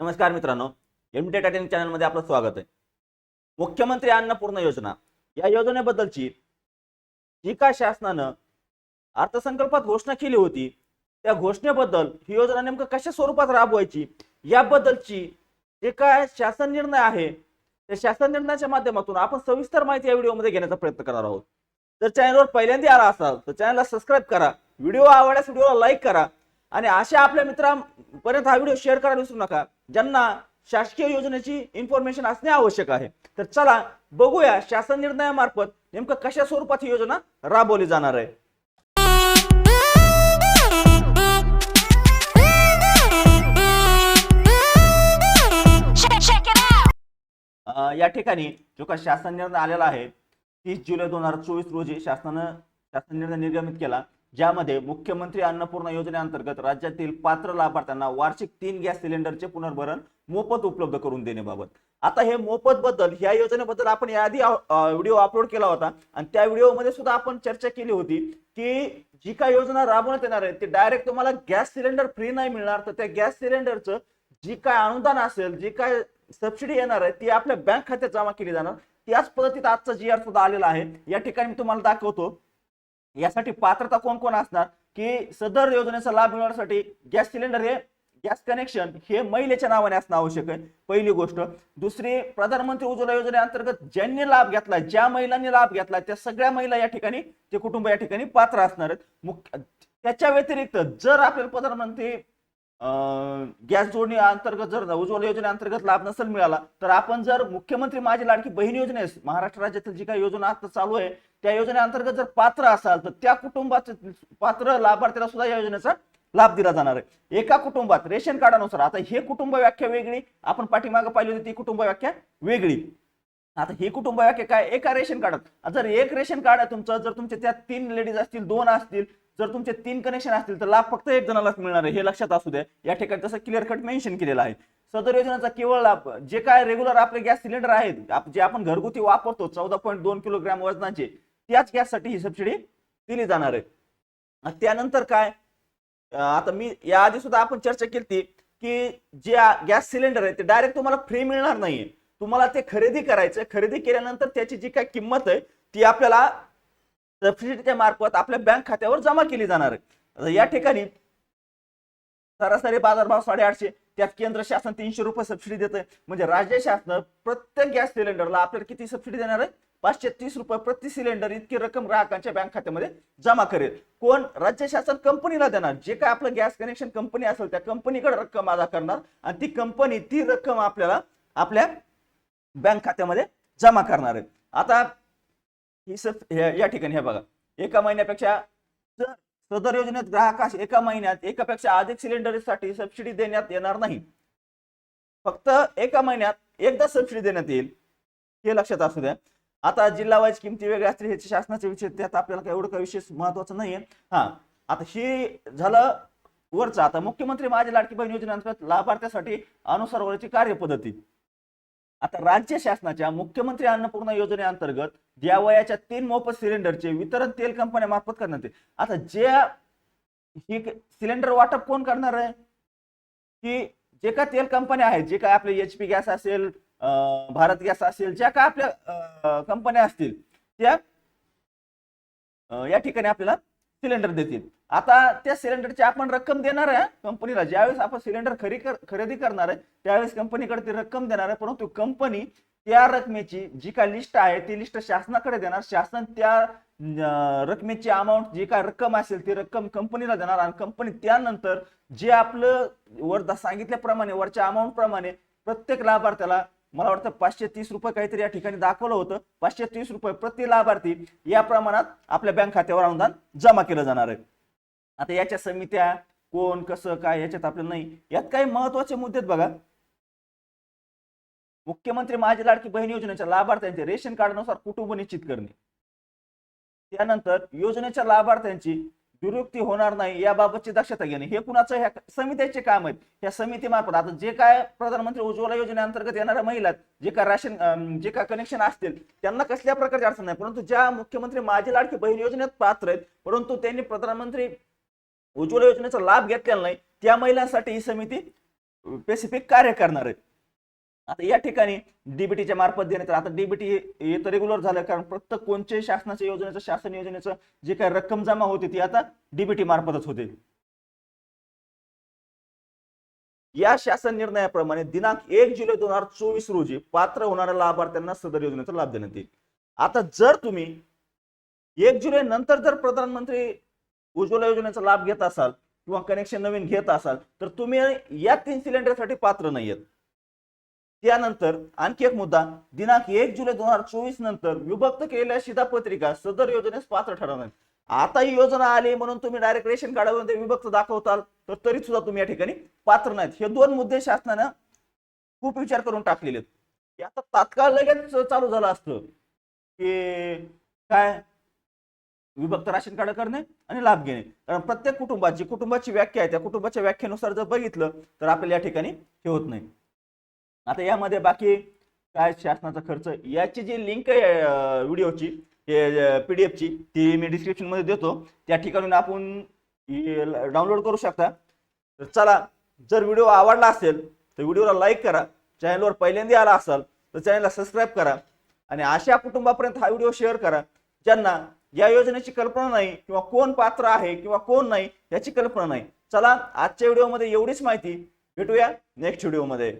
नमस्कार मित्रांनो एम टेटाटेन चॅनलमध्ये आपलं स्वागत आहे. मुख्यमंत्री अन्नपूर्ण योजना या योजनेबद्दलची जी काय शासनानं अर्थसंकल्पात घोषणा केली होती त्या घोषणेबद्दल ही योजना नेमकं कशा स्वरूपात राबवायची याबद्दलची जे काय शासन निर्णय आहे त्या शासन निर्णयाच्या माध्यमातून आपण सविस्तर माहिती या व्हिडिओमध्ये घेण्याचा प्रयत्न करणार आहोत. जर चॅनलवर पहिल्यांदा आला असाल तर चॅनलला सबस्क्राईब करा व्हिडिओ आवडल्यास व्हिडिओला लाईक करा आणि अशा आपल्या मित्रांपर्यंत हा व्हिडिओ शेअर करायला विसरू नका. ज्यांना शासकीय योजनेची इन्फॉर्मेशन असणे आवश्यक आहे. तर चला बघूया शासन निर्णयामार्फत नेमकं कशा स्वरूपात ही योजना राबवली जाणार आहे. या ठिकाणी जो का शासन निर्णय आलेला आहे तीस जुलै दोन हजार चोवीस रोजी शासनानं शासन निर्णय निर्गमित केला. ज्यामध्ये मुख्यमंत्री अन्नपूर्णा योजनेअंतर्गत राज्यातील पात्र लाभार्थ्यांना वार्षिक तीन गॅस सिलेंडरचे पुनर्भरण मोफत उपलब्ध करून देण्याबाबत. आता हे मोफत बद्दल ह्या योजनेबद्दल आपण याआधी व्हिडिओ अपलोड केला होता. आणि त्या व्हिडिओमध्ये सुद्धा आपण चर्चा केली होती की जी काय योजना राबवण्यात येणार आहे ती डायरेक्ट तुम्हाला गॅस सिलेंडर फ्री नाही मिळणार तर त्या गॅस सिलेंडरचं जी काय अनुदान असेल जी काय सबसिडी येणार आहे ती आपल्या बँक खात्यात जमा केली जाणार. त्याच पद्धतीत आजचा जी आर सुद्धा आलेला आहे. या ठिकाणी मी तुम्हाला दाखवतो. यासाठी पात्रता कोण कोण असणार? की सदर योजनेचा लाभ मिळवण्यासाठी गॅस सिलेंडर हे गॅस कनेक्शन हे महिलेच्या नावाने असणं आवश्यक आहे. पहिली गोष्ट. दुसरी प्रधानमंत्री उज्ज्वला योजनेअंतर्गत ज्यांनी लाभ घेतला ज्या महिलांनी लाभ घेतला त्या सगळ्या महिला या ठिकाणी ते कुटुंब या ठिकाणी पात्र असणार आहेत. मुख्य त्याच्या व्यतिरिक्त जर आपल्याला प्रधानमंत्री गॅस जोडणी अंतर्गत जर उज्ज्वला योजनेअंतर्गत लाभ नसेल मिळाला तर आपण जर मुख्यमंत्री माझी लाडकी बहीण योजनेस महाराष्ट्र राज्यातील जी काही योजना आता चालू आहे त्या योजनेअंतर्गत जर पात्र असाल तर त्या कुटुंबाचे पात्र लाभार्थीला सुद्धा या योजनेचा लाभ दिला जाणार आहे. एका कुटुंबात रेशन कार्डानुसार आता हे कुटुंब व्याख्या वेगळी आपण पाठीमागे पाहिली होती ती कुटुंब व्याख्या वेगळी. आता ही कुटुंब व्याख्या काय? एका रेशन कार्डात. जर एक रेशन कार्ड आहे तुमचं जर तुमचे त्या तीन लेडीज असतील दोन असतील जर तुमचे तीन कनेक्शन असतील तर लाभ फक्त एक जणालाच मिळणार आहे. हे लक्षात असू द्या. या ठिकाणी तसं क्लिअर कट मेन्शन केलेलं आहे. सदर योजनेचा केवळ लाभ जे काय रेग्युलर आपले गॅस सिलेंडर आहेत जे आपण घरगुती वापरतो चौदा पॉईंट दोन किलोग्रॅम वजनाचे त्याच गॅससाठी ही सबसिडी दिली जाणार आहे. त्यानंतर काय? आता मी याआधी सुद्धा आपण चर्चा केली की जे गॅस सिलेंडर आहे ते डायरेक्ट तुम्हाला फ्री मिळणार नाहीये. तुम्हाला ते खरेदी करायचं खरेदी केल्यानंतर त्याची जी काय किंमत आहे ती आपल्याला सबसिडीच्या मार्फत आपल्या बँक खात्यावर जमा केली जाणार आहे. या ठिकाणी सरासरी बाजारभाव साडेआठशे त्यात केंद्र शासन तीनशे रुपये सबसिडी देत म्हणजे राज्य शासन प्रत्येक गॅस सिलेंडरला आपल्याला किती सबसिडी देणार आहे? पाचशे तीस रुपये प्रति सिलेंडर इतकी रक्कम ग्राहकांच्या बँक खात्यामध्ये जमा करेल. कोण? राज्य शासन कंपनीला देणार. जे काय आपलं गॅस कनेक्शन कंपनी असेल त्या कंपनीकडे रक्कम अदा करणार आणि ती कंपनी ती रक्कम आपल्याला आपल्या बँक खात्यामध्ये जमा करणार आहे. आता ही सब या ठिकाणी हे बघा. एका महिन्यापेक्षा जर सदर योजनेत ग्राहकास एका महिन्यात एकापेक्षा अधिक सिलेंडरसाठी सबसिडी देण्यात येणार नाही. फक्त एका महिन्यात एकदा सबसिडी देण्यात येईल. हे लक्षात असू द्या. आता जिल्हा वाईज किमती वेगळ्या असतील ह्याचे शासनाचे विषय त्यात आपल्याला काय एवढं काही विशेष महत्वाचं नाहीये. हा आता ही झालं वरचं. आता मुख्यमंत्री माझी लाडकी बहीण योजनेअंतर्गत लाभार्थ्यासाठी अनुसरणाची कार्यपद्धती. आता राज्य शासनाच्या मुख्यमंत्री अन्नपूर्णा योजनेअंतर्गत द्यावयाच्या तीन मोफत सिलेंडरचे वितरण तेल कंपन्या मार्फत करण्यात येते. आता जे ही सिलेंडर वाटप कोण करणार आहे? की जे काय तेल कंपन्या आहेत जे काय आपले एचपी गॅस असेल भारत गॅस असेल ज्या काय आपल्या कंपन्या असतील त्या या ठिकाणी आपल्याला सिलेंडर देतील. आता त्या सिलेंडरची आपण रक्कम देणार आहे कंपनीला. ज्यावेळेस आपण सिलेंडर खरी कर खरेदी करणार आहे त्यावेळेस कंपनीकडे ती रक्कम देणार आहे परंतु कंपनी त्या रकमेची जी काय लिस्ट आहे ती लिस्ट शासनाकडे देणार. शासन त्या रकमेची अमाऊंट जी काय रक्कम असेल ती रक्कम कंपनीला देणार आणि कंपनी त्यानंतर जे आपलं वर सांगितल्याप्रमाणे वरच्या अमाऊंट प्रमाणे प्रत्येक लाभार्थ्याला मला वाटतं पाचशे तीस रुपये काहीतरी या ठिकाणी दाखवलं होतं. पाचशे तीस रुपये प्रति लाभार्थी या प्रमाणात आपल्या बँक खात्यावर अनुदान जमा केलं जाणार आहे. आता याच्या समित्या कोण कसं काय याच्यात आपल्याला नाही. यात काही महत्त्वाचे मुद्दे आहेत बघा. मुख्यमंत्री माझी लाडकी बहीण योजनेच्या लाभार्थ्यांचे रेशन कार्डनुसार कुटुंब निश्चित करणे. त्यानंतर योजनेच्या लाभार्थ्यांची दुरुक्ती होणार नाही याबाबतची दक्षता घेणे हे कुणाचं ह्या समित्याचे काम आहेत. या समितीमार्फत आता जे काय प्रधानमंत्री उज्ज्वला योजनेअंतर्गत येणाऱ्या महिला जे काय राशन जे काय कनेक्शन असतील त्यांना कसल्या प्रकारची अडचण नाही. परंतु ज्या मुख्यमंत्री माझी लाडकी बहीण योजनेत पात्र आहेत परंतु त्यांनी प्रधानमंत्री उज्ज्वला योजनेचा लाभ घेतलेला नाही त्या महिलांसाठी ही समिती स्पेसिफिक कार्य करणार आहेत आता या ठिकाणी डीबीटीच्या मार्फत देण्यात आता डीबीटी हे तर रेग्युलर झालं कारण प्रत्येक कोणत्याही शासनाच्या योजनेचं शासन योजनेचं जे काही रक्कम जमा होते ती आता डीबीटी मार्फतच होते. या शासन निर्णयाप्रमाणे दिनांक एक जुलै दोन हजार चोवीस रोजी पात्र होणाऱ्या लाभार्थ्यांना सदर योजनेचा लाभ देण्यात येईल. आता जर तुम्ही एक जुलै नंतर जर प्रधानमंत्री उज्ज्वला योजनेचा लाभ घेत असाल किंवा कनेक्शन नवीन घेत असाल तर तुम्ही या तीन सिलेंडरसाठी पात्र नाही आहेत त्यानंतर आणखी एक मुद्दा. दिनांक एक जुलै दोन हजार चोवीस नंतर विभक्त केलेल्या शिधापत्रिका सदर योजनेस पात्र ठरवणार आता ही योजना आली म्हणून तुम्ही डायरेक्ट रेशन कार्डावरून ते विभक्त दाखवताल तर तरी सुद्धा तुम्ही या ठिकाणी पात्र नाहीत. हे दोन मुद्दे शासनानं खूप विचार करून टाकलेले आहेत. आता तात्काळ लगेच चालू झालं असतं की काय? विभक्त राशन कार्ड करणे आणि लाभ घेणे. कारण प्रत्येक कुटुंबाची कुटुंबाची व्याख्या आहे त्या कुटुंबाच्या व्याख्येनुसार जर बघितलं तर आपल्याला या ठिकाणी हे होत नाही. आता यामध्ये बाकी काय शासनाचा खर्च याची जी लिंक आहे व्हिडिओची पी डी एफची ती मी डिस्क्रिप्शनमध्ये देतो. त्या ठिकाणून आपण डाउनलोड करू शकता. तर चला जर व्हिडिओ आवडला असेल तर व्हिडिओला लाईक करा. चॅनलवर पहिल्यांदा आला असाल तर चॅनलला सबस्क्राईब करा. आणि अशा कुटुंबापर्यंत हा व्हिडिओ शेअर करा ज्यांना या योजनेची कल्पना नाही किंवा कोण पात्र आहे किंवा कोण नाही याची कल्पना नाही. चला आजच्या व्हिडिओमध्ये एवढीच माहिती. भेटूया नेक्स्ट व्हिडिओमध्ये